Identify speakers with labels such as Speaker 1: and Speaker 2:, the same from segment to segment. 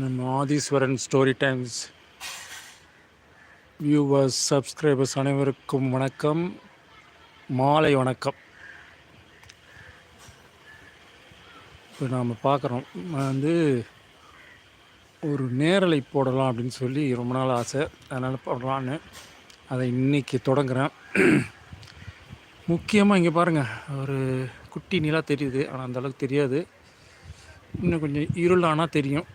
Speaker 1: நம்ம Aadheeswaran story times viewers subscribers அனைவருக்கும் வணக்கம். மாலை வணக்கம். இப்போ நாம் பார்க்குறோம். வந்து ஒரு நேரலை போடலாம் அப்படின்னு சொல்லி ரொம்ப நாள் ஆசை. அதனால் போடலான்னு. அதை இன்னைக்கு தொடங்குறேன். முக்கியமாக இங்கே பாருங்கள் ஒரு குட்டி நிலா தெரியுது. ஆனால் அந்த அளவுக்கு தெரியாது. இன்னும் கொஞ்சம் இருளானால் தெரியும்.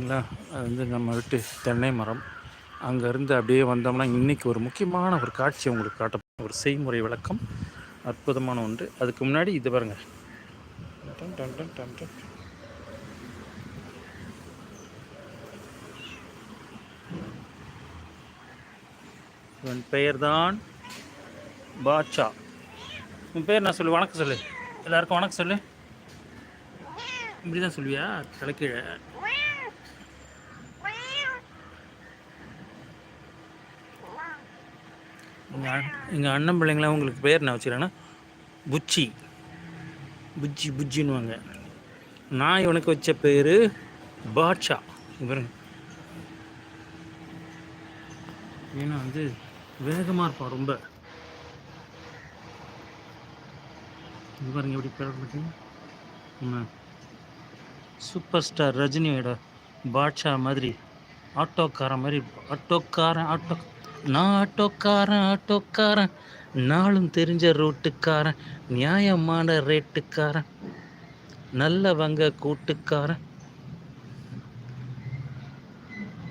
Speaker 1: சரிங்களா அது வந்து நம்ம விட்டு தென்னை மரம். அங்கேருந்து அப்படியே வந்தோம்னா இன்றைக்கி ஒரு முக்கியமான ஒரு காட்சி உங்களுக்கு காட்ட ஒரு செய்முறை விளக்கம். அற்புதமான ஒன்று. அதுக்கு முன்னாடி இது பாருங்க. டன் டன் டன் டன் இவன் பெயர்தான் உன் பேர் நான் சொல்லு? வணக்கம் சொல்லு. எல்லாருக்கும் வணக்கம் சொல்லு. இப்படி தான் சொல்லுவியா? தலைக்கீழ எங்கள் எங்கள் அண்ணன் பிள்ளைங்களாம் உங்களுக்கு பேர் என்ன வச்சுக்கிறேன்னா புச்சி. புச்சி புஜ்ஜின்னுவாங்க நான் இவனுக்கு வச்ச பேர் பாட்ஷா. இங்க பாருங்க. ஏன்னா வந்து வேகமாக இருப்பான் ரொம்ப. இது பாருங்க எப்படி பேர் பார்த்தீங்கன்னா சூப்பர் ஸ்டார் ரஜினியோட பாட்ஷா மாதிரி ஆட்டோக்காரன் மாதிரி ஆட்டோக்காரன் ஆட்டோ நான் ஆட்டோக்காரன். ஆட்டோக்காரன் நாளும் தெரிஞ்ச ரூட்டுக்காரன் நியாயமான ரேட்டுக்காரன். நல்லவங்க கூட்டுக்காரன்.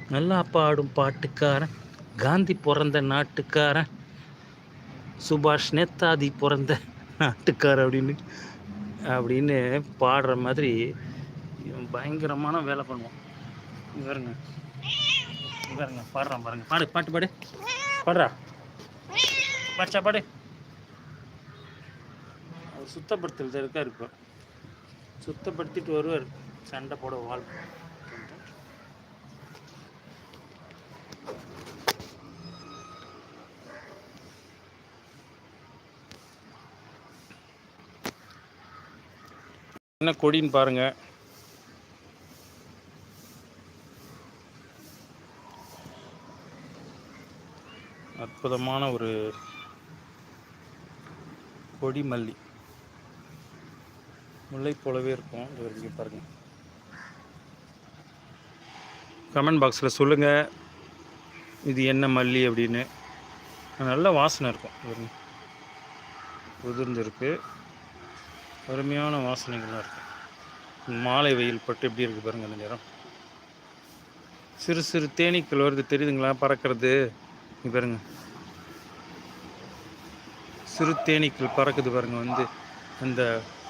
Speaker 1: நல்லா பாடும் பாட்டுக்காரன். காந்தி பிறந்த நாட்டுக்காரன். சுபாஷ் நேதாதி பிறந்த நாட்டுக்காரன் அப்படின்னு அப்படின்னு பாடுற மாதிரி பயங்கரமான வேலை பண்ணுவான். இங்க பாருங்க பாருங்க பாடுறான் பாருங்க. பாடு பாட்டு பாடு. பாடுறா. பாச்சா பாடு. அவர் சுத்தப்படுத்துறது இருக்கா இருக்கும் சுத்தப்படுத்திட்டு வருவார். சண்டை போட வாழ். என்ன கொடின்னு பாருங்க. அற்புதமான ஒரு கொடி மல்லி. முல்லை போலவே இருக்கும். இது வரைக்கும் பாருங்கள் கமெண்ட் பாக்ஸில் சொல்லுங்கள் இது என்ன மல்லி அப்படின்னு. நல்ல வாசனை இருக்கும். உதிர்ந்துருக்கு. அருமையான வாசனைகள்லாம் இருக்கும். மாலை வெயில் பட்டு எப்படி இருக்குது பாருங்கள் இந்த நேரம் சிறு சிறு தேனீக்கள் வருது. தெரியுதுங்களா? பறக்கிறது. பாருங்கள் சிறு தேனீக்கள் பறக்குது பாருங்க வந்து அந்த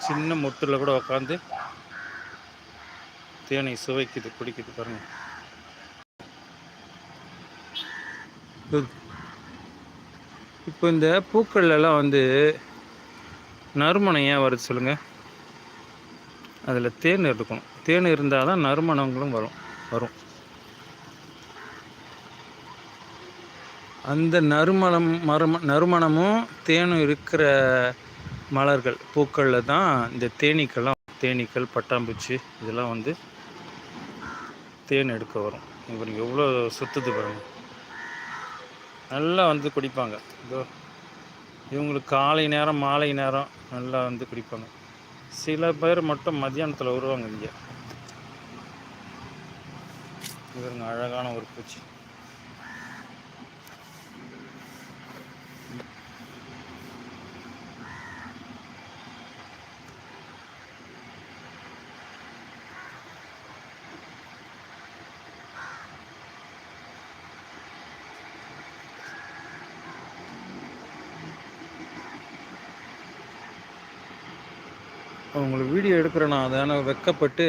Speaker 1: சின்ன மொட்டில் கூட உட்காந்து தேனை சுவைக்குது குடிக்குது பாருங்க. இப்போ இந்த பூக்கள் எல்லாம் வந்து நறுமணம் ஏன் வருது சொல்லுங்கள் அதில் தேன் இருக்கணும் தேன் இருந்தால் தான் நறுமணங்களும் வரும் வரும். அந்த நறுமணம் மறும நறுமணமும் தேனும் இருக்கிற மலர்கள் பூக்களில் தான் இந்த தேனீக்கெல்லாம் தேனீக்கள் பட்டாம்பூச்சி இதெல்லாம் வந்து தேன் எடுக்க வரும். இவர் எவ்வளோ சுத்துது பாருங்க. நல்லா வந்து குடிப்பாங்க. இதோ இவங்களுக்கு காலை நேரம் மாலை நேரம் நல்லா வந்து குடிப்பாங்க. சில பேர் மட்டும் மதியானத்தில் வருவாங்க இங்கே. இவருங்க அழகான ஒரு பூச்சி. அவங்களுக்கு வீடியோ எடுக்கிறேன்னா அதான வெக்கப்பட்டு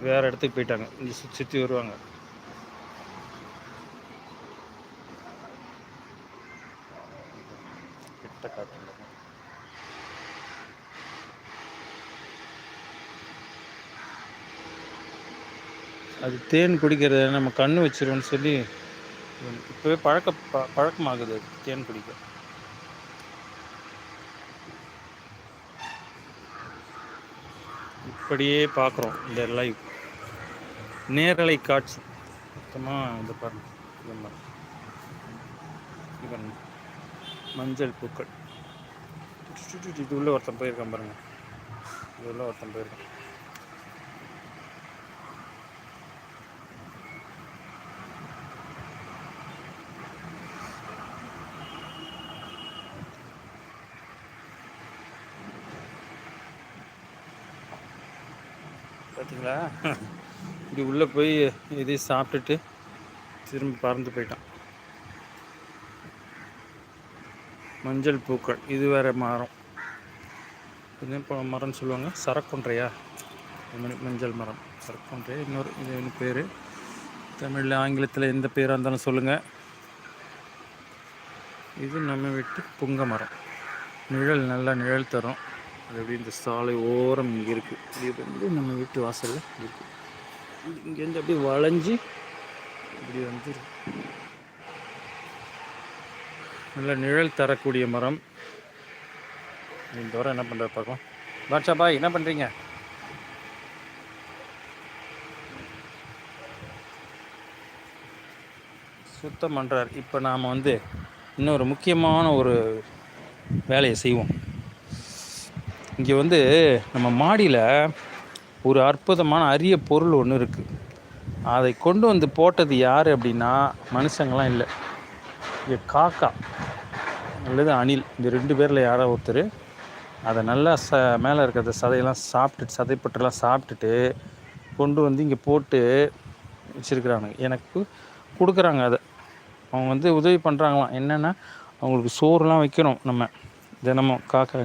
Speaker 1: வேற இடத்துக்கு போயிட்டாங்க. இங்கே சுற்றி வருவாங்க. கிட்ட காட்டுங்க. அது தேன் குடிக்கிறது நம்ம கண்ணு வச்சிருவோம்னு சொல்லி இப்போவே பழக்க ப- பழக்கமாகுது அது தேன் குடிக்க. அப்படியே இப்படியே பார்க்குறோம் இந்த லைவ் நேரலை காட்சி. மொத்தமாக இந்த பாருங்க. பாருங்க மஞ்சள் பூக்கள். இது உள்ள ஒருத்தன் போயிருக்கான் பாருங்கள் இது உள்ள ஒருத்தன் போயிருக்கான். பார்த்தீங்களா இப்படி உள்ளே போய் இதையும் சாப்பிட்டுட்டு திரும்ப பறந்து போயிட்டான். மஞ்சள் பூக்கள் இது வேறு மரம். இது இப்போ மரம்னு சொல்லுவாங்க? சரக்கொன்றையா? மஞ்சள் மரம். சரக்கொன்றையா இன்னொரு இது என்ன பேர்? தமிழில் ஆங்கிலத்தில் எந்த பேராக இருந்தாலும் சொல்லுங்கள் இது நம்ம வீட்டு புங்க மரம். நிழல் நல்லா நிழல் தரும். அது எப்படி இந்த சாலை ஓரம் இங்கே இருக்குது இது வந்து நம்ம வீட்டு வாசலில் இருக்குது இங்கேருந்து அப்படியே வளைஞ்சு இப்படி வந்து நல்ல நிழல் தரக்கூடிய மரம். இந்த வாரம் என்ன பண்ணுற பார்க்கலாம். பாட்ஷா பாய் என்ன பண்ணுறீங்க சுத்தம் பண்ணுறார் இப்போ நாம் வந்து இன்னொரு முக்கியமான ஒரு வேலையை செய்வோம். இங்கே வந்து நம்ம மாடியில் ஒரு அற்புதமான அரிய பொருள் ஒன்று இருக்குது அதை கொண்டு வந்து போட்டது யார் அப்படின்னா மனுஷங்களாம் இல்லை. இங்கே காக்கா அல்லது அணில் இந்த ரெண்டு பேரில் யாரோ ஒருத்தர். அதை நல்லா ச மேலே இருக்கிற சதையெல்லாம் சாப்பிட்டுட்டு சதைப்பட்டெல்லாம் சாப்பிட்டுட்டு கொண்டு வந்து இங்கே போட்டு வச்சுருக்குறாங்க. எனக்கு கொடுக்குறாங்க அதை. அவங்க வந்து உதவி பண்ணுறாங்களாம் என்னென்னா அவங்களுக்கு சோறுலாம் வைக்கணும் நம்ம தினமும் காக்கா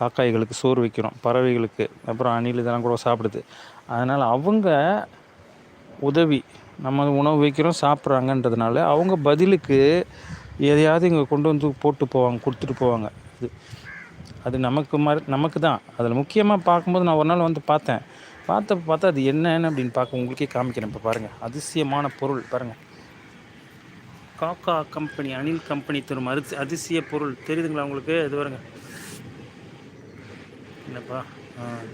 Speaker 1: காக்காய்களுக்கு சோறு வைக்கிறோம் பறவைகளுக்கு அப்புறம் அணில் இதெல்லாம் கூட சாப்பிடுது. அதனால் அவங்க உதவி நம்ம உணவு வைக்கிறோம் சாப்பிட்றாங்கன்றதுனால அவங்க பதிலுக்கு எதையாவது இங்கே கொண்டு வந்து போட்டு போவாங்க கொடுத்துட்டு போவாங்க. இது அது நமக்கு மாதிரி நமக்கு தான். அதில் முக்கியமாக பார்க்கும்போது நான் ஒரு நாள் வந்து பார்த்தேன். பார்த்த பார்த்தா அது என்னென்னு அப்படின்னு பார்க்க உங்களுக்கே காமிக்கிறேன். இப்போ பாருங்கள் அதிசயமான பொருள் பாருங்கள் காக்கா கம்பெனி அணில் கம்பெனி தரும் அரிசி அதிசய பொருள். தெரியுதுங்களா உங்களுக்கு? இது பாருங்கள் என்னப்பா?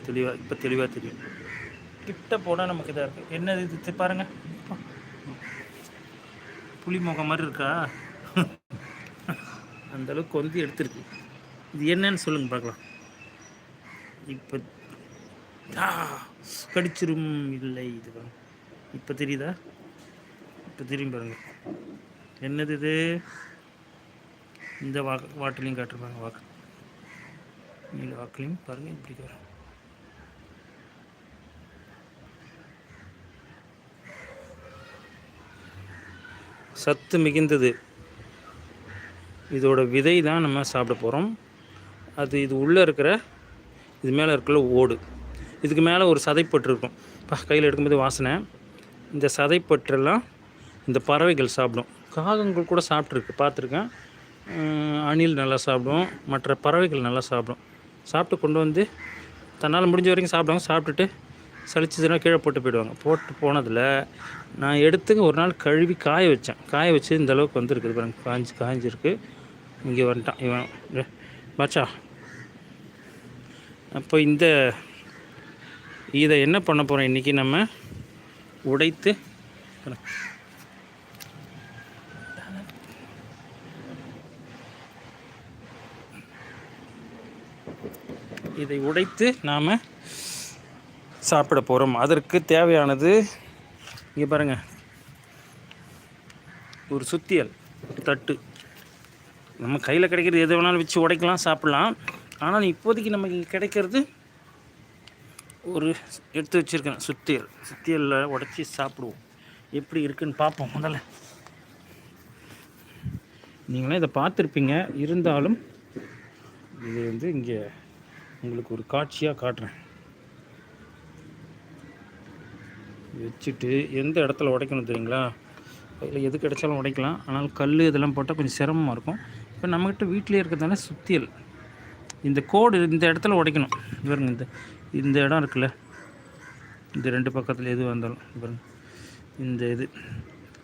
Speaker 1: தெளிவாக இப்போ தெளிவாக தெரியும். கிட்ட போனால் நமக்கு இதாக இருக்குது என்னது இது? பாருங்கள் பாருங்க. முகம் மாதிரி இருக்கா? அந்த அளவுக்கு வந்து எடுத்துருக்கு. இது என்னன்னு சொல்லுங்க பார்க்கலாம். இப்போ ஆ கடிச்சிரும் இல்லை இது பாருங்க. இப்போ தெரியுதா? இப்போ தெரியும் பாருங்கள் என்னது இது? இந்த வாக்கு வாட்டிலையும் காட்டுருப்பாங்க வாக்கு. நீல வாக்குலையும் பாருங்கள் இப்படி வரும் சத்து மிகுந்தது. இதோட விதை தான் நம்ம சாப்பிட போகிறோம் அது இது உள்ளே இருக்கிற இது மேலே இருக்கிற ஓடு. இதுக்கு மேலே ஒரு சதைப்பற்று இருக்கும். பா கையில் எடுக்கும்போது வாசனை. இந்த சதைப்பற்றெல்லாம் இந்த பறவைகள் சாப்பிடும். காகங்கள் கூட சாப்பிட்ருக்கு பார்த்துருக்கேன். அணில் நல்லா சாப்பிடும். மற்ற பறவைகள் நல்லா சாப்பிடும். சாப்பிட்டு கொண்டு வந்து தன்னால் முடிஞ்ச வரைக்கும் சாப்பிடுவாங்க சாப்பிட்டுட்டு சளிச்சதுன்னா கீழே போட்டு போயிடுவாங்க. போட்டு போனதில் நான் எடுத்து ஒரு நாள் கழுவி காய வச்சேன். காய வச்சு இந்த அளவுக்கு வந்துருக்குது பாருங்க. காஞ்சி காஞ்சிருக்கு. இங்கே வந்துட்டான் இவன். மச்சா. அப்போ இந்த இதை என்ன பண்ண போகிறோம் இன்றைக்கி நம்ம? உடைத்து இதை உடைத்து நாம் சாப்பிட போகிறோம் அதற்கு தேவையானது இங்கே பாருங்கள் ஒரு சுத்தியல் தட்டு. நம்ம கையில் கிடைக்கிறது எது வேணாலும் வச்சு உடைக்கலாம் சாப்பிட்லாம். ஆனால் இப்போதைக்கு நமக்கு இங்கே கிடைக்கிறது ஒரு எடுத்து வச்சுருக்கேன் சுத்தியல். சுத்தியலில் உடச்சி சாப்பிடுவோம். எப்படி இருக்குன்னு பார்ப்போம் முதல்ல. நீங்களே இதை பார்த்துருப்பீங்க. இருந்தாலும் இது வந்து இங்கே உங்களுக்கு ஒரு காட்சியாக காட்டுறேன். வச்சுட்டு எந்த இடத்துல உடைக்கணும் தெரியுங்களா? கையில் எது கிடைச்சாலும் உடைக்கலாம். ஆனால் கல் இதெல்லாம் போட்டால் கொஞ்சம் சிரமமாக இருக்கும். இப்போ நம்மக்கிட்ட வீட்டிலே இருக்கிறதால சுத்தியல். இந்த கோடு இந்த இடத்துல உடைக்கணும். பாருங்க இந்த இந்த இடம் இருக்குல்ல. இந்த ரெண்டு பக்கத்தில் எது வந்தாலும் பாருங்க. இந்த இது.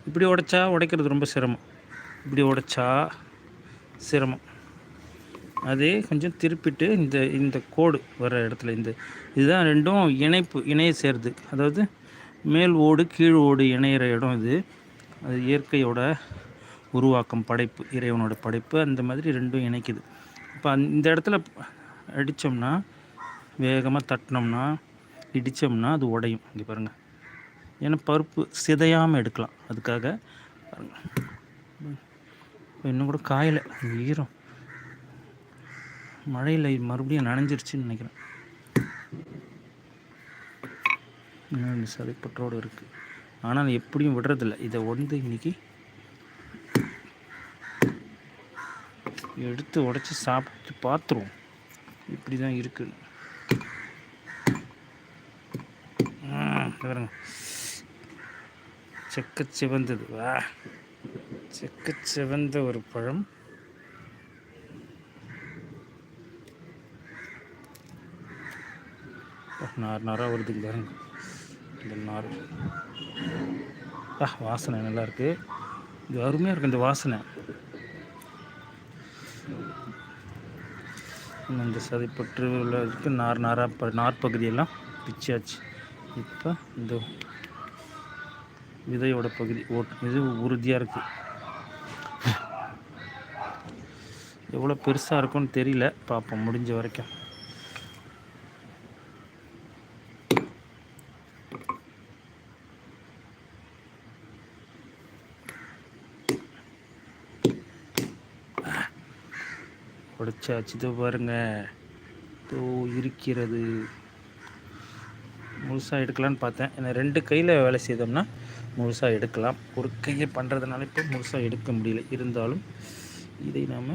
Speaker 1: இப்படி உடைச்சா உடைக்கிறது ரொம்ப சிரமம். இப்படி உடைச்சா சிரமம். அதே கொஞ்சம் திருப்பிட்டு இந்த இந்த கோடு வர இடத்துல இந்த இதுதான் ரெண்டும் இணைப்பு இணைய சேருது அதாவது மேல் ஓடு கீழ் ஓடு இணையிற இடம் இது. அது இயற்கையோட உருவாக்கம் படைப்பு இறைவனோட படைப்பு அந்த மாதிரி ரெண்டும் இணைக்குது. இப்போ இந்த இடத்துல அடித்தோம்னா வேகமாக தட்டினோம்னா இடித்தோம்னா அது உடையும். இங்கே பாருங்கள் ஏன்னா பருப்பு சிதையாமல் எடுக்கலாம். அதுக்காக இன்னும் கூட காயலை. ஈரம் மழையில் மறுபடியும் நனைஞ்சிருச்சுன்னு நினைக்கிறேன். இன்னும் சதைப்பற்றோடு இருக்குது ஆனால் எப்படியும் விடுறதில்ல. இதை வந்து இன்னைக்கு எடுத்து உடச்சி சாப்பிட்டு பார்த்துருவோம். இப்படி தான் இருக்குது பாருங்க. செக்க சிவந்தது. வா. செக்க சிவந்த ஒரு பழம். நார் நாராக வருது பாருங்க. இந்த நார். ஆ வாசனை நல்லா இருக்குது இது அருமையாக இருக்குது இந்த வாசனை. இந்த சதைப்பற்று உள்ளதுக்கு நார் நாராக நார் பகுதியெல்லாம் பிச்சாச்சு இப்போ இந்த விதையோட பகுதி ஓட்டு இது உறுதியாக இருக்குது எவ்வளோ பெருசாக இருக்கும்னு தெரியல. பார்ப்போம் முடிஞ்ச வரைக்கும். உடைச்சாச்சு இதோ பாருங்க. தோ இருக்கிறது. முழுசாக எடுக்கலான்னு பார்த்தேன். ஏன்னா ரெண்டு கையில் வேலை செய்தோம்னா முழுசாக எடுக்கலாம். ஒரு கையை பண்ணுறதுனால இப்போ முழுசாக எடுக்க முடியல. இருந்தாலும் இதை நாம்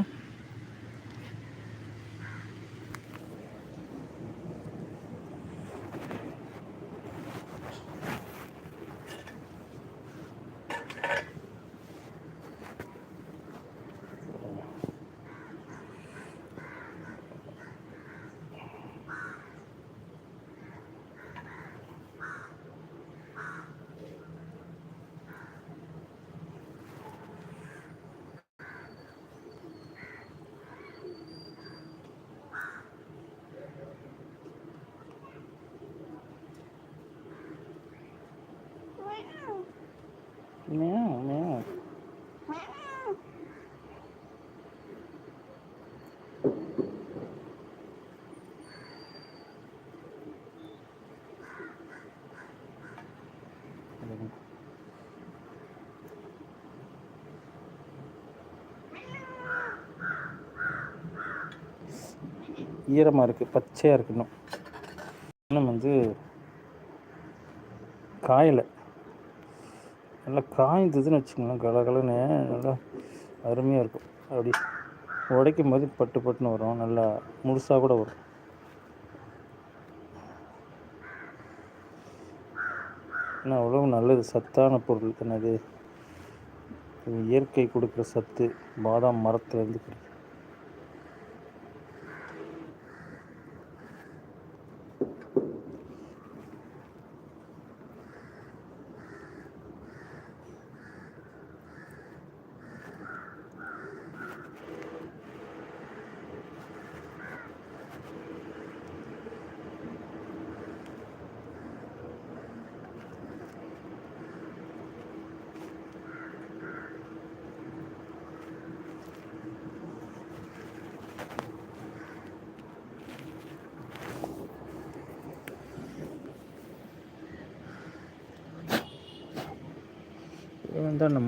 Speaker 1: Meow, meow. ஈரமாக இருக்குது பச்சையாக இருக்கணும் இன்னும் வந்து காயலை காய்ந்ததுன்னு வச்சுக்கோங்களேன் கலகலன்னு நல்லா அருமையாக இருக்கும். அப்படி உடைக்கும் போது பட்டு பட்டுன்னு வரும் நல்லா முழுசாக கூட வரும். ஏன்னா அவ்வளோ நல்லது சத்தான பொருள். என்னது? இயற்கை கொடுக்குற சத்து பாதாம் மரத்துலேருந்து கிடைக்கும்.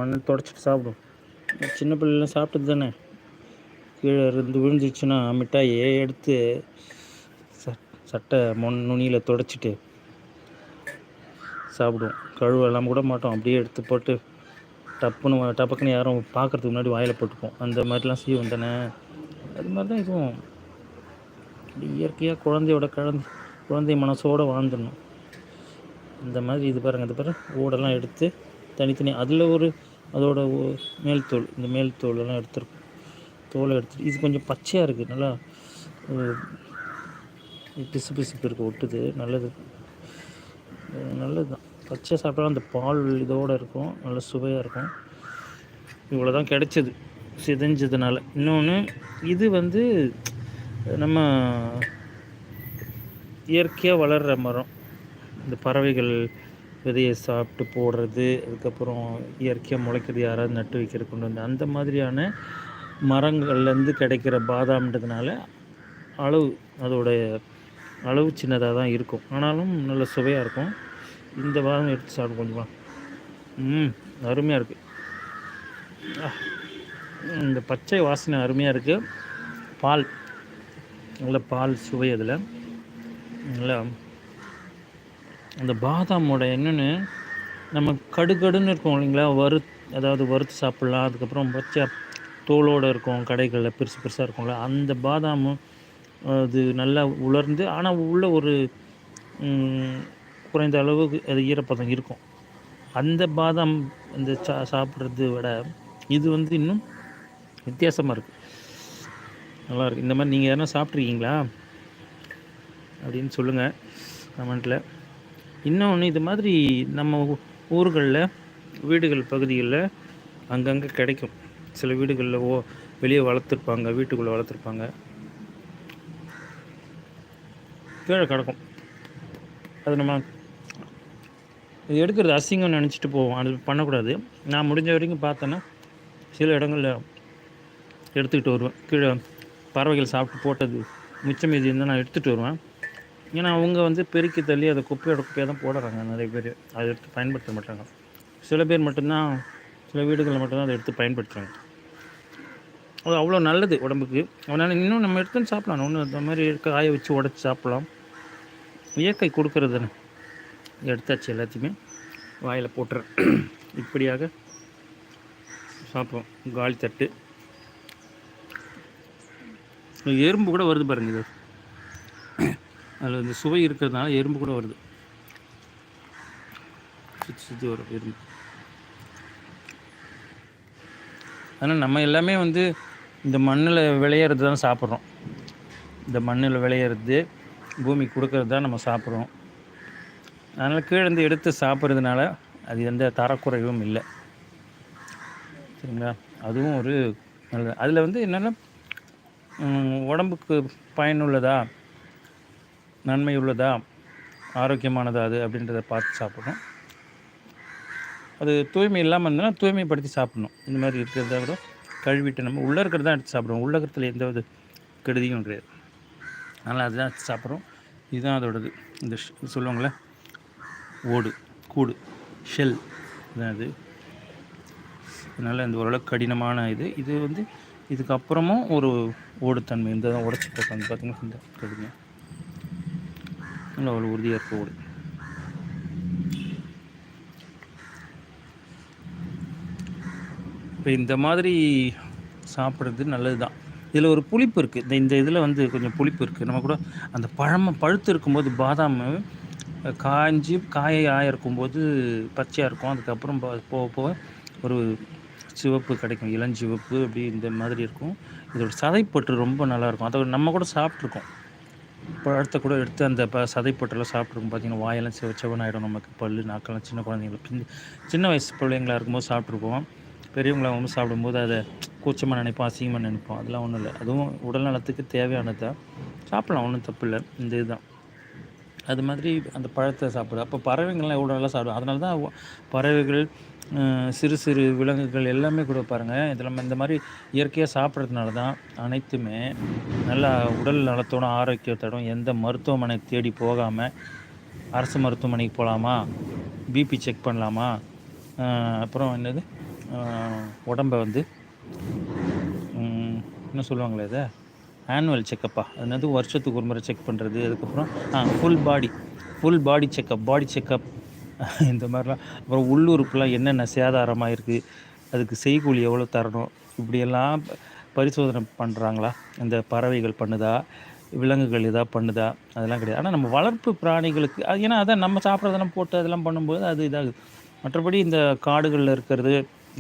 Speaker 1: தான் மண்ணை தொடச்சிட்டு சாப்பிடும். சின்ன பிள்ளைலாம் சாப்பிட்டது தானே? கீழே இருந்து விழுந்துச்சுன்னா மிட்டாயை எடுத்து சட்டை மொன் நுனியில் தொடச்சிட்டு சாப்பிடுவோம் கழுவெல்லாம் கூட மாட்டோம். அப்படியே எடுத்து போட்டு டப்புன்னு டப்புக்குன்னு யாரும் பார்க்குறதுக்கு முன்னாடி வாயில் போட்டுப்போம். அந்த மாதிரிலாம் செய்வோம் தானே? அது மாதிரி தான் இதுவும். இயற்கையாக குழந்தையோட கலந்து குழந்தை மனசோடு வாழ்ந்துடணும். இந்த மாதிரி இது பாருங்கள் இது பாருங்கள் ஓடெல்லாம் எடுத்து தனித்தனி அதில் ஒரு அதோட மேல் தோல் இந்த மேல் தோலெல்லாம் எடுத்துருக்கும் தோலை எடுத்துட்டு இது கொஞ்சம் பச்சையாக இருக்குது நல்லா பிசு பிசுப்பு இருக்குது ஒட்டுது நல்லது. நல்லது தான் பச்சை சாப்பிட்டா அந்த பால் இதோடு இருக்கும் நல்ல சுவையாக இருக்கும். இவ்வளோ தான் கிடைச்சது சிதைஞ்சதுனால. இன்னொன்று இது வந்து நம்ம இயற்கையாக வளர்கிற மரம் இந்த பறவைகள் விதையை சாப்பிட்டு போடுறது அதுக்கப்புறம் இயற்கையாக முளைக்கிறது யாராவது நட்டு வைக்கிறது கொண்டு வந்து அந்த மாதிரியான மரங்கள்லேருந்து கிடைக்கிற பாதாம்ன்றதுனால அளவு அதோடைய அளவு சின்னதாக தான் இருக்கும். ஆனாலும் நல்ல சுவையாக இருக்கும். இந்த வாரம் எடுத்து சாப்பிடும் கொஞ்சமா ம் அருமையாக இருக்குது இந்த பச்சை வாசனை அருமையாக இருக்குது பால் நல்ல பால் சுவை அதில். நல்லா அந்த பாதாமோட என்னென்னு நம்ம கடுகடுன்னு இருக்கும் இல்லைங்களா? வறு அதாவது வறுத்து சாப்பிட்லாம். அதுக்கப்புறம் பச்சை தோலோடு இருக்கும் கடைகளில் பெருசு பெருசாக இருக்கும்ல அந்த பாதாமும் அது நல்லா உலர்ந்து ஆனால் உள்ள ஒரு குறைந்த அளவுக்கு அது ஈரப்பதம் இருக்கும். அந்த பாதாம் இந்த சா சாப்பிட்றது விட இது வந்து இன்னும் வித்தியாசமாக இருக்குது நல்லாயிருக்கு இந்த மாதிரி நீங்கள் எதனா சாப்பிட்ருக்கீங்களா அப்படின்னு சொல்லுங்கள் கமெண்ட்டில் இன்னொன்று இது மாதிரி நம்ம ஊர்களில் வீடுகள் பகுதிகளில் அங்கங்கே கிடைக்கும். சில வீடுகளில் ஓ வெளியே வளர்த்துருப்பாங்க வீட்டுக்குள்ளே வளர்த்துருப்பாங்க. கீழே கிடக்கும். அது நம்ம இது எடுக்கிறது அசிங்கம் நினச்சிட்டு போவோம். அது பண்ணக்கூடாது. நான் முடிஞ்ச வரைக்கும் பார்த்தேன்னா சில இடங்களில் எடுத்துக்கிட்டு வருவேன். கீழே பறவைகள் சாப்பிட்டு போட்டது மிச்சம் மீதி இருந்தால் நான் எடுத்துகிட்டு வருவேன். ஏன்னா அவங்க வந்து பெருக்கி தள்ளி அதை குப்பையோட குப்பையாக தான் போடுறாங்க. நிறைய பேர் அதை எடுத்து பயன்படுத்த மாட்டாங்க. சில பேர் மட்டும்தான் சில வீடுகளில் மட்டும்தான் அதை எடுத்து பயன்படுத்துகிறாங்க அது அவ்வளோ நல்லது உடம்புக்கு. அதனால் இன்னும் நம்ம எடுத்துன்னு சாப்பிடலாம். ஒன்று அந்த மாதிரி காய வச்சு உடச்சி சாப்பிட்லாம். இயற்கை கொடுக்கறது எடுத்தாச்சு எல்லாத்தையுமே. வாயில் போட்டுறேன். இப்படியாக சாப்பிடுவோம். காலி தட்டு. எறும்பு கூட வருது பாருங்க இது. அதில் இந்த சுவை இருக்கிறதுனால எறும்பு கூட வருது. சுற்றி சுற்றி வரும் எறும்பு. அதனால் நம்ம எல்லாமே வந்து இந்த மண்ணில் விளையிறது தான் சாப்பிட்றோம். இந்த மண்ணில் விளையிறது பூமி கொடுக்கறது தான் நம்ம சாப்பிட்றோம். அதனால் கீழேருந்து எடுத்து சாப்பிட்றதுனால அது எந்த தரக்குறைவும் இல்லை. சரிங்களா? அதுவும் ஒரு நல்லது அதில் வந்து என்னென்னா உடம்புக்கு பயனுள்ளதா நன்மை உள்ளதா ஆரோக்கியமானதா அது அப்படின்றத பார்த்து சாப்பிடணும். அது தூய்மை இல்லாமல் இருந்ததுன்னா தூய்மைப்படுத்தி சாப்பிடணும். இந்த மாதிரி இருக்கிறத விட கழுவிட்டு நம்ம உள்ளே இருக்கிறது தான் எடுத்து சாப்பிடுவோம். உள்ளகத்தில் எந்த ஒரு கெடுதியும் கிடையாது. அதனால் அதுதான் எடுத்து சாப்பிட்றோம். இதுதான் அதோடது. இந்த சொல்லுவாங்களே ஓடு கூடு ஷெல். இதுதான் அது. அதனால் இந்த ஓரளவுக்கு கடினமான இது. இது வந்து இதுக்கப்புறமும் ஒரு ஓடுத்தன்மை இந்த தான் உடச்சி போட்டாங்க பார்த்தீங்கன்னா இந்த கடுமையாக இல்லை அவ்வளோ உறுதியாக இருக்க இப்போ இந்த மாதிரி சாப்பிட்றது நல்லது தான் இதில் ஒரு புளிப்பு இருக்குது இந்த இந்த இதில் வந்து கொஞ்சம் புளிப்பு இருக்குது நம்ம கூட அந்த பழமை பழுத்து இருக்கும்போது பாதாம் காஞ்சி காயை ஆயிருக்கும்போது பச்சையாக இருக்கும். அதுக்கப்புறம் போக போக ஒரு சிவப்பு கிடைக்கும். இளஞ்சிவப்பு அப்படி இந்த மாதிரி இருக்கும். இதோட சதைப்பற்று ரொம்ப நல்லாயிருக்கும் அதை நம்ம கூட சாப்பிட்ருக்கோம் பழத்தை கூட எடுத்து அந்த ப சதைப்பற்றெல்லாம் சாப்பிட்ருக்கோம் பார்த்தீங்கன்னா வாயெல்லாம் சிவச்சவனாயிடும் நமக்கு பல் நாக்கெல்லாம் சின்ன குழந்தைங்களுக்கு. சின்ன வயசு பிள்ளைங்களாக இருக்கும்போது சாப்பிட்ருப்போம் பெரியவங்களாக வந்து சாப்பிடும்போது அதை கூச்சமாக நினைப்போம் அசிங்கமாக நினைப்போம். அதெல்லாம் ஒன்றும் இல்லை. அதுவும் உடல் நலத்துக்கு தேவையானது தான். சாப்பிட்லாம் ஒன்றும் தப்பு இல்லை. இந்த இதுதான். அது மாதிரி அந்த பழத்தை சாப்பிடுது அப்போ பறவைகள்லாம் எவ்வளோ நல்லா சாப்பிடும் அதனால தான் பறவைகள் சிறு சிறு விலங்குகள் எல்லாமே கூட பாருங்கள் இதில் இந்த மாதிரி இயற்கையாக சாப்பிட்றதுனால தான் அனைத்துமே நல்லா உடல் நலத்தோட ஆரோக்கியத்தோடும் எந்த மருத்துவமனை தேடி போகாமல் அரசு மருத்துவமனைக்கு போகலாமா பிபி செக் பண்ணலாமா? அப்புறம் என்னது? உடம்பை வந்து என்ன சொல்லுவாங்களே இதை? ஆனுவல் செக்கப்பா என்னது? வருஷத்துக்கு ஒரு முறை செக் பண்ணுறது அதுக்கப்புறம் full body full body checkup body checkup இந்த மாதிரிலாம். அப்புறம் உள்ளுறுப்புலாம் என்னென்ன சேதாரமாக இருக்குது அதுக்கு செய்கூலி எவ்வளோ தரணும்? இப்படியெல்லாம் பரிசோதனை பண்ணுறாங்களா இந்த பறவைகள் பண்ணுதா? விலங்குகள் எதாவது பண்ணுதா? அதெல்லாம் கிடையாது. ஆனால் நம்ம வளர்ப்பு பிராணிகளுக்கு அது ஏன்னா அதான் நம்ம சாப்பிட்றதெல்லாம் போட்டு அதெல்லாம் பண்ணும்போது அது இதாகுது. மற்றபடி இந்த காடுகளில் இருக்கிறது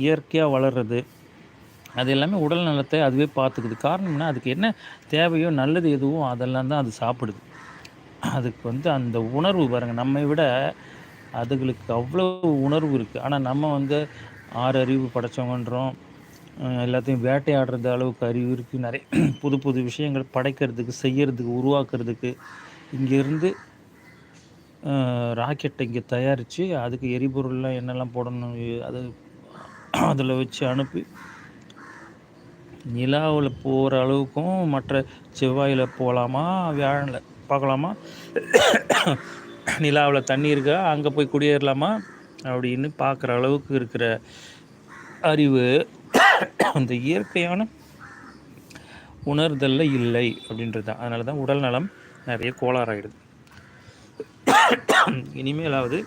Speaker 1: இயற்கையாக வளர்கிறது அது எல்லாமே உடல் நலத்தை அதுவே பார்த்துக்குது. காரணம்னா அதுக்கு என்ன தேவையோ நல்லது எதுவோ அதெல்லாம் தான் அது சாப்பிடுது. அதுக்கு வந்து அந்த உணர்வு பாருங்கள் நம்மை விட அதுகளுக்கு அவ்வளோ உணர்வு இருக்குது ஆனால் நம்ம வந்து ஆறு அறிவு படைச்சவங்கன்றோம். எல்லாத்தையும் வேட்டையாடுறது அளவுக்கு அறிவு இருக்குது நிறைய புது புது விஷயங்கள் படைக்கிறதுக்கு செய்கிறதுக்கு உருவாக்குறதுக்கு இங்கேருந்து ராக்கெட்டை இங்கே தயாரித்து அதுக்கு எரிபொருள்லாம் என்னெல்லாம் போடணும் அது அதில் வச்சு அனுப்பி நிலாவில் போகிற அளவுக்கும் மற்ற செவ்வாயில் போகலாமா வியாழனில் பார்க்கலாமா? நிலாவில் தண்ணி இருக்கா? அங்கே போய் குடியேறலாமா? அப்படின்னு பார்க்குற அளவுக்கு இருக்கிற அறிவு அந்த இயற்கையான உணர்தலில் இல்லை அப்படின்றது தான். அதனால தான் உடல் நலம் நிறைய கோளாறாயிடுது. இனிமேலாவது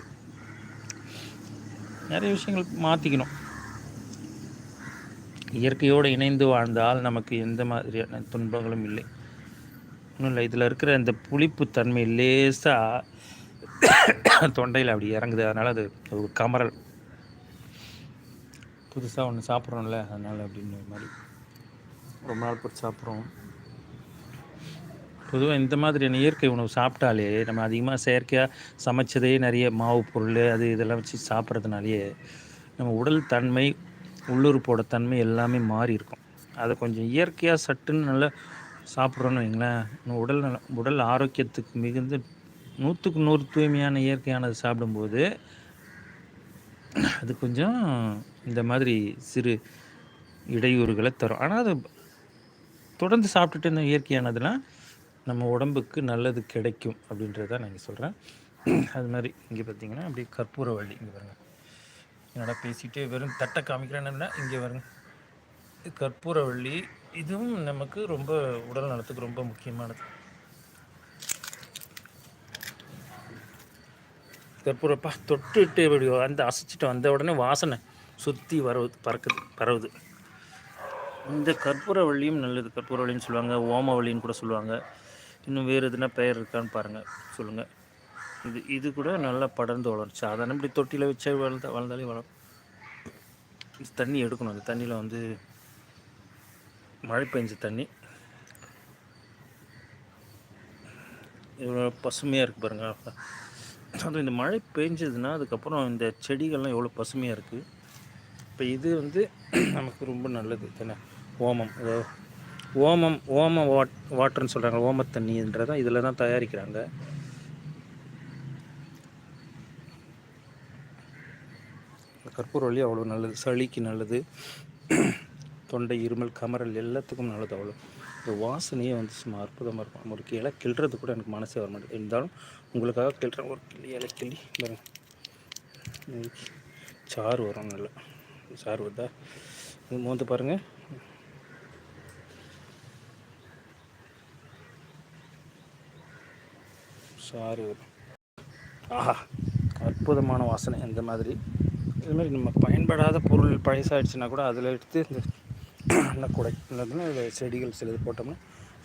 Speaker 1: நிறைய விஷயங்கள் மாற்றிக்கணும் இயற்கையோடு இணைந்து வாழ்ந்தால் நமக்கு எந்த மாதிரியான துன்பங்களும் இல்லை. ஒன்றும் இல்லை. இதில் இருக்கிற இந்த புளிப்பு தன்மை லேசாக தொண்டையில் அப்படி இறங்குது. அதனால் அது ஒரு கமரல் புதுசாக ஒன்று சாப்பிட்றோம்ல அதனால் அப்படின்ற மாதிரி. ரொம்ப நாள் போட்டு சாப்பிட்றோம். பொதுவாக இந்த மாதிரியான இயற்கை உணவு சாப்பிட்டாலே நம்ம அதிகமாக செயற்கையாக சமைச்சதே நிறைய மாவு பொருள் அது இதெல்லாம் வச்சு சாப்பிட்றதுனாலேயே நம்ம உடல் தன்மை உள்ளுறுப்போட தன்மை எல்லாமே மாறி இருக்கும். அதை கொஞ்சம் இயற்கையாக சட்டுன்னு நல்லா சாப்பிட்றோன்னு வைங்களேன் உடல் நல உடல் ஆரோக்கியத்துக்கு மிகுந்த நூற்றுக்கு நூறு தூய்மையான இயற்கையானது சாப்பிடும்போது அது கொஞ்சம் இந்த மாதிரி சிறு இடையூறுகளை தரும். ஆனால் அது தொடர்ந்து சாப்பிட்டுட்டு இருந்த இயற்கையானதுலாம் நம்ம உடம்புக்கு நல்லது கிடைக்கும் அப்படின்றத நான் இங்கே சொல்கிறேன் அது மாதிரி இங்கே பார்த்தீங்கன்னா அப்படியே கற்பூரவள்ளி இங்கே வருங்க என்னடா பேசிகிட்டே வெறும் தட்டை காமிக்கிறேன்னா இங்கே வருங்க கற்பூரவள்ளி இதுவும் நமக்கு ரொம்ப உடல் நலத்துக்கு ரொம்ப முக்கியமானது. கற்பூரப்பா தொட்டுட்டு இப்படி அந்த அசைச்சிட்டு வந்த உடனே வாசனை சுற்றி வரவுது பறக்குது பரவுது. இந்த கற்பூரவள்ளியும் நல்லது. கற்பூரவள்ளின்னு சொல்லுவாங்க. ஓமவள்ளின்னு கூட சொல்லுவாங்க. இன்னும் வேறு எதுனா பெயர் இருக்கான்னு பாருங்கள் சொல்லுங்கள் இது இது கூட நல்லா படர்ந்து வளர்ச்சி. சாதாரண இப்படி தொட்டியில் வச்சா வளர்ந்தா வளர்ந்தாலே வளரும். தண்ணி எடுக்கணும். அந்த தண்ணியில் வந்து மழை பெஞ்ச தண்ணி. இவ்வளோ பசுமையாக இருக்குது பாருங்கள் அதுவும் இந்த மழை பெஞ்சதுன்னா அதுக்கப்புறம் இந்த செடிகள்லாம் எவ்வளோ பசுமையாக இருக்குது இப்போ இது வந்து நமக்கு ரொம்ப நல்லது. தானே ஓமம். அதாவது ஓமம் ஓம வாட் வாட்டர்னு சொல்கிறாங்க ஓம தண்ணின்றதான் இதில் தான் தயாரிக்கிறாங்க. கற்பூரவள்ளி அவ்வளோ நல்லது. சளிக்கு நல்லது. தொண்டை இருமல் கமரல் எல்லாத்துக்கும் நல்லது அவ்வளோ இந்த வாசனையே வந்து சும்மா அற்புதமாக இருக்கும். ஒரு கிளை கிள்றது கூட எனக்கு மனசே வர மாட்டேங்குது. இருந்தாலும் உங்களுக்காக கிள்றேன். ஒரு கிளி இலை கிள்ளி. பாருங்க. சாறு வரும் நல்லா. சாறு வருதா இது மோந்து பாருங்கள் சாறு வரும். ஆஹா அற்புதமான வாசனை. இந்த மாதிரி. இது மாதிரி நம்ம பயன்படாத பொருள் பழசாயிடுச்சுன்னா கூட அதில் எடுத்து இந்த நல்லா குடை இல்லைன்னா இதில் செடிகள் சிலது போட்டோம்னா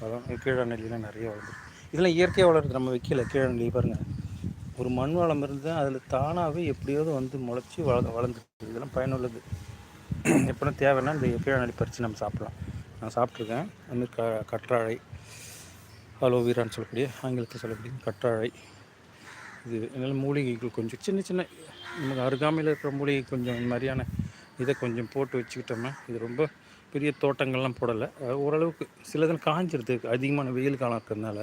Speaker 1: வளரும் கீழே நெல்லிலாம் நிறைய வளரும் இதெல்லாம் இயற்கையாக வளருது நம்ம வைக்கல கீழே நெல்லி பாருங்கள் ஒரு மண் வளம் இருந்து அதில் தானாகவே எப்படியாவது வந்து முளைச்சி வள வளர்ந்துருக்கு இதெல்லாம் பயனுள்ளது. எப்படின்னா தேவைன்னா இந்த கீழே நெல்லி பறித்து நம்ம சாப்பிட்லாம். நான் சாப்பிட்ருக்கேன் அதுமாதிரி க கற்றாழை அலோவீரான்னு சொல்லக்கூடிய ஆங்கிலத்தில் சொல்லக்கூடிய கற்றாழை. இது அதனால் மூலிகைகள் கொஞ்சம் சின்ன சின்ன நமக்கு அருகாமையில் இருக்கிற மூலிகை கொஞ்சம் இந்த மாதிரியான இதை கொஞ்சம் போட்டு வச்சுக்கிட்டோம்னா இது ரொம்ப பெரிய தோட்டங்கள்லாம் போடலை. ஓரளவுக்கு சிலதெல்லாம் காஞ்சிருது. அதிகமான வெயில் காலம் இருக்கிறதுனால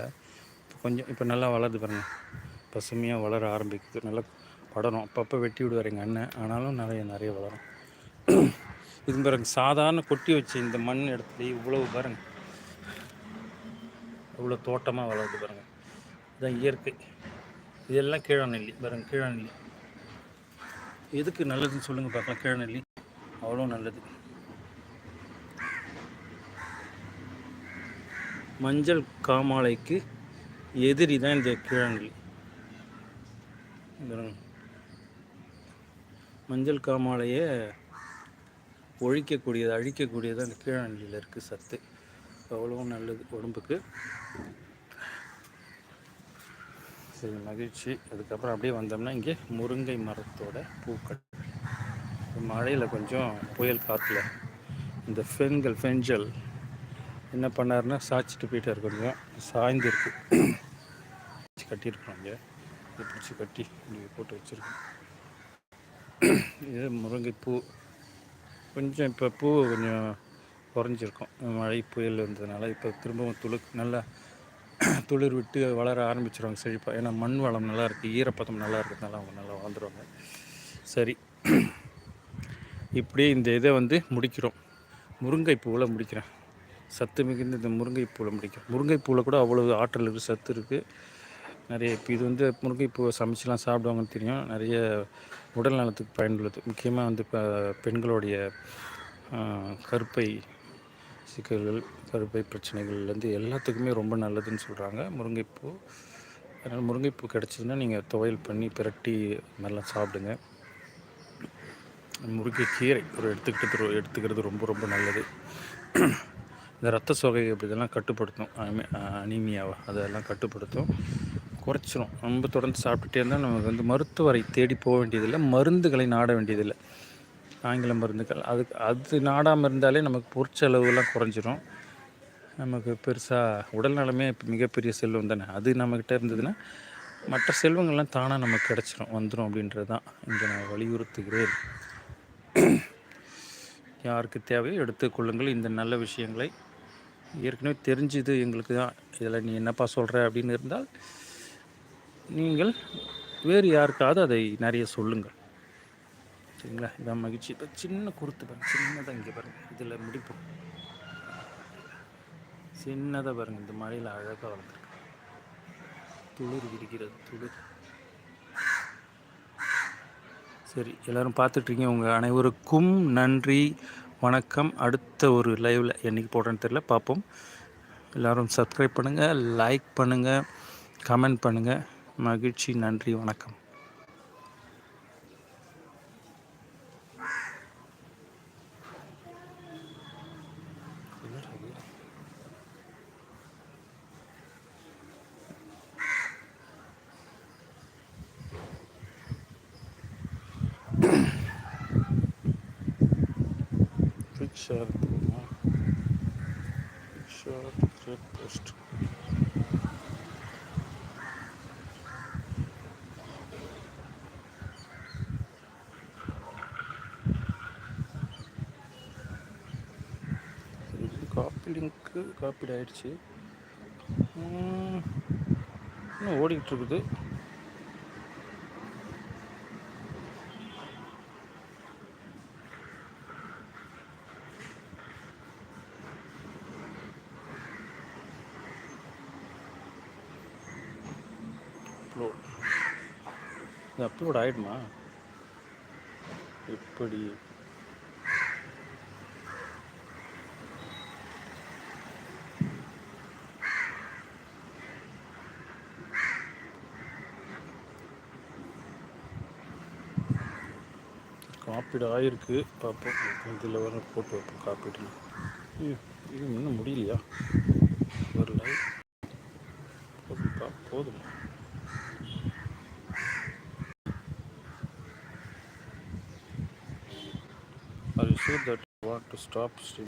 Speaker 1: இப்போ கொஞ்சம் இப்போ நல்லா வளருது பாருங்கள் பசுமையாக வளர ஆரம்பிக்குது. நல்லா படரும். அப்பப்போ வெட்டி விடுவார் எங்கள் அண்ணன். ஆனாலும் நிறைய நிறைய வளரும். இது பாருங்க. சாதாரண கொட்டி வச்ச இந்த மண் இடத்துல இவ்வளவு பாருங்க. இவ்வளோ தோட்டமாக வளருது பாருங்க. இதுதான் இயற்கை. இதெல்லாம் கீழநெல்லி பாருங்க. கீழநெல்லி. எதுக்கு நல்லதுன்னு சொல்லுங்கள் பார்க்கலாம். கீழநெல்லி. அவ்வளோ நல்லது. மஞ்சள் காமாலைக்கு எதிரி தான் இந்த கீழநெல்லி மஞ்சள் காமாலையை ஒழிக்கக்கூடியது அழிக்கக்கூடியது அந்த கீழநெல்லியில் இருக்குது சத்து. அவ்வளோ நல்லது உடம்புக்கு. சரி மகிழ்ச்சி. அதுக்கப்புறம் அப்படியே வந்தோம்னா இங்கே முருங்கை மரத்தோட பூக்கள். மழையில் கொஞ்சம் புயல் காற்றுல இந்த ஃபெண்கள் ஃபெஞ்சல் என்ன பண்ணாருன்னா சாய்ச்சிட்டு போயிட்டார் கொஞ்சம் சாய்ந்திருக்கு. கட்டியிருப்பாங்க. இதை பிடிச்சி கட்டி இங்கே போட்டு வச்சுருக்கோம். இது முருங்கைப்பூ. கொஞ்சம் இப்போ பூ கொஞ்சம் குறைஞ்சிருக்கும். மழை புயல் இருந்ததுனால இப்போ திரும்பவும் துளுக்கு நல்லா துளிர் விட்டு வளர ஆரம்பிச்சிருவாங்க செழிப்பாக ஏன்னா மண் வளம் நல்லா இருக்குது ஈரப்பதம் நல்லா இருக்கிறதுனால அவங்க நல்லா வளர்ந்துருவாங்க. சரி. இப்படியே இந்த இதை வந்து முடிக்கிறோம். முருங்கை பூவில் முடிக்கிறேன். சத்து மிகுந்த இந்த முருங்கைப்பூவில் பிடிக்கும் முருங்கைப்பூவில் கூட அவ்வளோ ஆற்றல் இருக்குது சத்து இருக்குது நிறைய இப்போ இது வந்து முருங்கைப்பூவை சமைச்சுலாம் சாப்பிடுவாங்கன்னு தெரியும். நிறைய உடல் நலத்துக்கு பயனுள்ளது. முக்கியமாக வந்து இப்போ பெண்களுடைய கருப்பை சிக்கல்கள் கருப்பை பிரச்சனைகள்லேருந்து எல்லாத்துக்குமே ரொம்ப நல்லதுன்னு சொல்கிறாங்க முருங்கைப்பூ அதனால் முருங்கைப்பூ கிடச்சிதுன்னா நீங்கள் துவையல் பண்ணி பிரட்டி நல்லா சாப்பிடுங்க. முருங்கைக்கீரை ஒரு எடுத்துக்கிட்டு எடுத்துக்கிறது ரொம்ப ரொம்ப நல்லது. இந்த ரத்த சோகை இதெல்லாம் கட்டுப்படுத்தும். அனீமியாவை அதெல்லாம் கட்டுப்படுத்தும். குறைச்சிரும். ரொம்ப தொடர்ந்து சாப்பிட்டுட்டே இருந்தால் நமக்கு வந்து மருத்துவரை தேடி போக வேண்டியதில்லை. மருந்துகளை நாட வேண்டியதில்லை. ஆங்கில மருந்துகள். அதுக்கு அது நாடாமல் இருந்தாலே நமக்கு பொருட்செலவுலாம் குறைஞ்சிரும். நமக்கு பெருசாக உடல் நலமே மிகப்பெரிய செல்வம் தானே. அது நம்மக்கிட்ட இருந்ததுன்னா மற்ற செல்வங்கள்லாம் தானாக நமக்கு கிடச்சிரும். வந்துடும் அப்படின்றது தான் இங்கே நான் வலியுறுத்துகிறேன். யாருக்கு தேவையோ எடுத்துக்கொள்ளுங்கள் இந்த நல்ல விஷயங்களை ஏற்கனவே தெரிஞ்சுது எங்களுக்கு தான். இதில் நீ என்னப்பா சொல்கிற அப்படின்னு இருந்தால் நீங்கள் வேறு யாருக்காவது அதை நிறைய சொல்லுங்கள். சரிங்களா? இதான் மகிழ்ச்சி. இப்போ சின்ன குருத்து பாருங்கள் சின்னதாக இங்கே பாருங்கள் இதில் முடிப்போம். சின்னதாக பாருங்கள் இந்த மழையில் அழகாக வளர்ந்துருக்கு. துளிர் விரிக்கிறது துளிர். சரி எல்லோரும் பார்த்துட்ருக்கீங்க உங்கள் அனைவருக்கும் நன்றி. வணக்கம். அடுத்த ஒரு லைவில் என்றைக்கு போடுறேன்னு தெரில பார்ப்போம். எல்லோரும் சப்ஸ்கிரைப் பண்ணுங்கள் லைக் பண்ணுங்கள் கமெண்ட் பண்ணுங்கள் மகிழ்ச்சி நன்றி வணக்கம். Picture, picture, லிங்க்கு காப்பீடு ஆயிடுச்சு இன்னும் ஓடிக்கிட்டு இருக்குது. இது ஆகிடுமா எப்படி? காப்பீடு ஆகிருக்கு பார்ப்போம் இதில் வர போட்டு வைப்போம் காப்பீடு இது இன்னும் முடியலையா? ஒரு லைஃப் போதுமா. stop